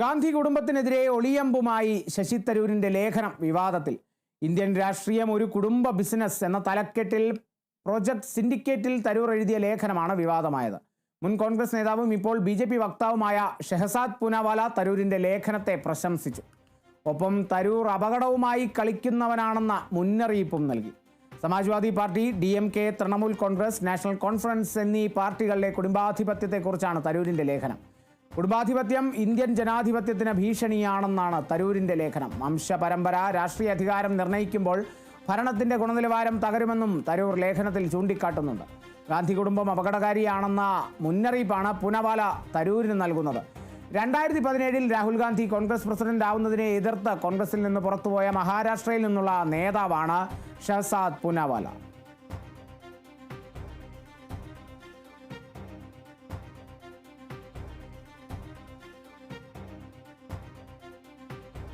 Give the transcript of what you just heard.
ഗാന്ധി കുടുംബത്തിനെതിരെ ഒളിയമ്പുമായി ശശി തരൂരിന്റെ ലേഖനം വിവാദത്തിൽ. ഇന്ത്യൻ രാഷ്ട്രീയം ഒരു കുടുംബ ബിസിനസ് എന്ന തലക്കെട്ടിൽ പ്രൊജക്ട് സിൻഡിക്കേറ്റിൽ തരൂർ എഴുതിയ ലേഖനമാണ് വിവാദമായത്. മുൻ കോൺഗ്രസ് നേതാവും ഇപ്പോൾ ബി ജെ പി വക്താവുമായ ഷെഹസാദ് പുനവാല തരൂരിന്റെ ലേഖനത്തെ പ്രശംസിച്ചു. ഒപ്പം തരൂർ അപകടവുമായി കളിക്കുന്നവനാണെന്ന മുന്നറിയിപ്പും നൽകി. Samajwadi party D M K Trinamool Congress National Conference എന്നീ പാർട്ടികളിലെ കുടുംബാധിപത്യത്തെക്കുറിച്ചാണ് തരൂരിന്റെ ലേഖനം. കുടുംബാധിപത്യം ഇന്ത്യൻ ജനാധിപത്യത്തിന് ഭീഷണിയാണെന്നാണ് തരൂരിന്റെ ലേഖനം. വംശപരമ്പര രാഷ്ട്രീയ അധികാരം നിർണയിക്കുമ്പോൾ ഭരണത്തിന്റെ ഗുണനിലവാരം തകരുമെന്നും തരൂർ ലേഖനത്തിൽ ചൂണ്ടിക്കാട്ടുന്നുണ്ട്. ഗാന്ധി കുടുംബം അപകടകാരിയാണെന്ന മുന്നറിയിപ്പാണ് പുനവാല തരൂരിന് നൽകുന്നത്. രണ്ടായിരത്തി പതിനേഴിൽ രാഹുൽ ഗാന്ധി കോൺഗ്രസ് പ്രസിഡന്റ് ആവുന്നതിനെ എതിർത്ത് കോൺഗ്രസിൽ നിന്ന് പുറത്തുപോയ മഹാരാഷ്ട്രയിൽ നിന്നുള്ള നേതാവാണ് ഷഹസാദ് പുനവാല.